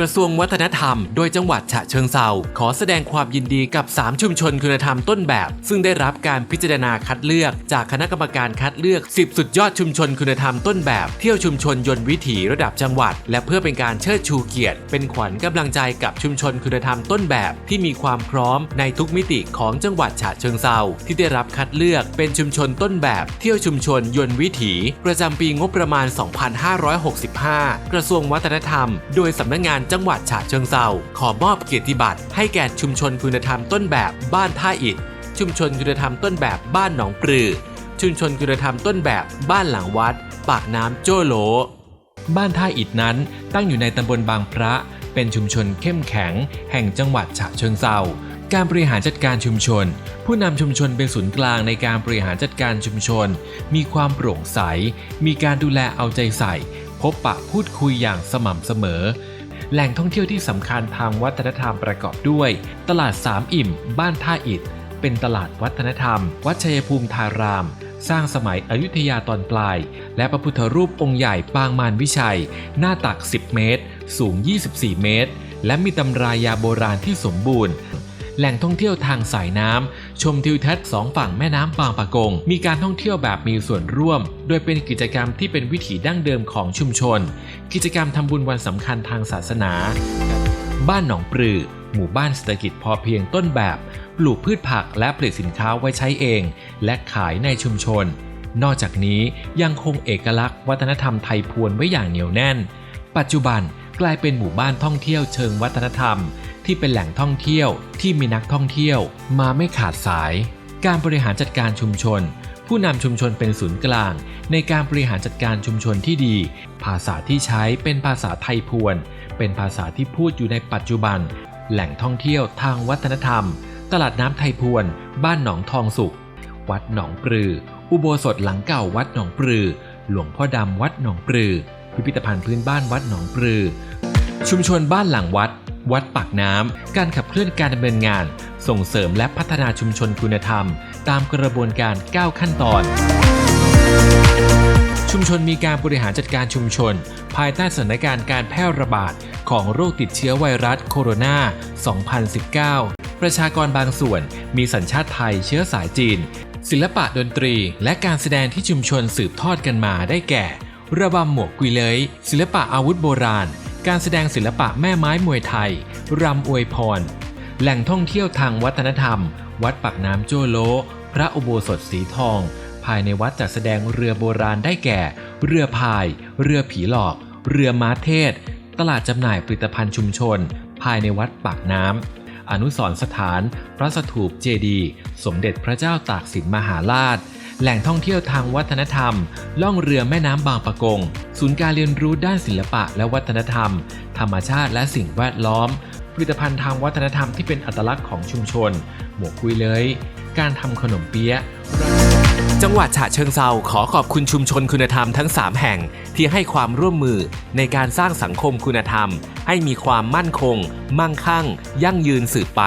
กระทรวงวัฒนธรรม โดยจังหวัดฉะเชิงเซาขอแสดงความยินดีกับ 3 ชุมชนคุณธรรมต้นแบบ ซึ่งได้รับการพิจารณาคัดเลือก จากคณะกรรมการคัดเลือก 10 สุดยอดชุมชนคุณธรรมต้นแบบ เที่ยวชุมชนยนต์วิถีระดับจังหวัด และเพื่อเป็นการเชิดชูเกียรติ เป็นขวัญกำลังใจกับชุมชนคุณธรรมต้นแบบ ที่มีความพร้อมในทุกมิติของจังหวัดฉะเชิงเซาที่ได้รับคัดเลือกเป็นชุมชนต้นแบบ เที่ยวชุมชนยนต์วิถี ประจำปีงบประมาณ 2565 กระทรวงวัฒนธรรม โดยสำนักงานจังหวัดฉะเชิงเซาขอมอบเกียรติบัตรให้แก่ชุมชนคุณธรรมต้นแบบบ้านท่าอิฐ ชุมชนคุณธรรมต้นแบบบ้านหนองปลือ ชุมชนคุณธรรมต้นแบบบ้านหลังวัด ปากน้ำโจ้โหลบ้านท่าอิฐนั้นตั้งอยู่ในตำบลบางพระ เป็นชุมชนเข้มแข็ง แห่งจังหวัดฉะเชิงเซาการบริหารจัดการชุมชน ผู้นำชุมชนเป็นศูนย์กลางในการบริหารจัดการชุมชน มีความโปร่งใส มีการดูแลเอาใจใส่ พบปะพูดคุยอย่างสม่ำเสมอ แหล่งท่องเที่ยวที่สำคัญทางวัฒนธรรมประกอบด้วย ตลาดสามอิ่ม บ้านท่าอิฐเป็นตลาดวัฒนธรรม วัดชัยภูมิทาราม สร้างสมัยอยุธยาตอนปลาย และพระพุทธรูปองค์ใหญ่ปางมารวิชัย หน้าตัก 10 เมตร สูง 24 เมตร และมีตำรายาโบราณที่สมบูรณ์ แหล่งท่องเที่ยวทางสายน้ำ ชมทิวทัศน์สองฝั่งแม่น้ำบางปะกง มีการท่องเที่ยวแบบมีส่วนร่วม โดยเป็นกิจกรรมที่เป็นวิถีดั้งเดิมของชุมชน กิจกรรมทำบุญวันสำคัญทางศาสนา บ้านหนองปลือ หมู่บ้านเศรษฐกิจพอเพียงต้นแบบ ปลูกพืชผักและผลิตสินค้าไว้ใช้เอง และขายในชุมชน นอกจากนี้ยังคงเอกลักษณ์วัฒนธรรมไทยพวนไว้อย่างเหนียวแน่น ปัจจุบันกลายเป็นหมู่บ้านท่องเที่ยวเชิงวัฒนธรรม ที่เป็นแหล่งท่องเที่ยวที่มีนักท่องเที่ยวมาไม่ขาดสาย การบริหารจัดการชุมชน ผู้นำชุมชนเป็นศูนย์กลาง ในการบริหารจัดการชุมชนที่ดี ภาษาที่ใช้เป็นภาษาไทยพวน เป็นภาษาที่พูดอยู่ในปัจจุบัน แหล่งท่องเที่ยวทางวัฒนธรรม ตลาดน้ำไทยพวน บ้านหนองทองสุข วัดหนองปลือ อุโบสถหลังเก่าวัดหนองปลือ หลวงพ่อดำวัดหนองปลือ พิพิธภัณฑ์พื้นบ้านวัดหนองปลือ ชุมชนบ้านหลังวัด วัดปากน้ำ การขับเคลื่อนการดำเนินงาน ส่งเสริมและพัฒนาชุมชนคุณธรรม ตามกระบวนการ 9 ขั้นตอน ชุมชนมีการบริหารจัดการชุมชน ภายใต้สถานการณ์การแพร่ระบาดของโรคติดเชื้อไวรัสโคโรนา 2019 ประชากรบางส่วนมีสัญชาติไทยเชื้อสายจีน ศิลปะดนตรี และการแสดงที่ชุมชนสืบทอดกันมาได้แก่ ระบำหมวกกุยเลยศิลปะอาวุธโบราณ การแสดงศิลปะแม่ไม้มวยไทย รำอวยพร แหล่งท่องเที่ยวทางวัฒนธรรม วัดปากน้ำโจโล พระอุโบสถสีทอง ภายในวัดจัดแสดงเรือโบราณได้แก่ เรือพาย เรือผีหลอก เรือม้าเทศ ตลาดจำหน่ายผลิตภัณฑ์ชุมชน ภายในวัดปากน้ำอนุสรณ์สถาน พระสถูปเจดี สมเด็จพระเจ้าตากสินมหาราช แหล่งท่องเที่ยวทางวัฒนธรรม ล่องเรือแม่น้ำบางปะกง ศูนย์การเรียนรู้ด้านศิลปะและวัฒนธรรม ธรรมชาติและสิ่งแวดล้อม ผลิตภัณฑ์ทางวัฒนธรรมที่เป็นอัตลักษณ์ของชุมชน หมวกคุยเลย การทำขนมเปี๊ยะจังหวัดฉะเชิงเซาขอขอบคุณชุมชนคุณธรรมทั้ง 3 แห่งที่ให้ความร่วมมือในการสร้างสังคมคุณธรรม ให้มีความมั่นคง มั่งคั่ง ยั่งยืนสืบไป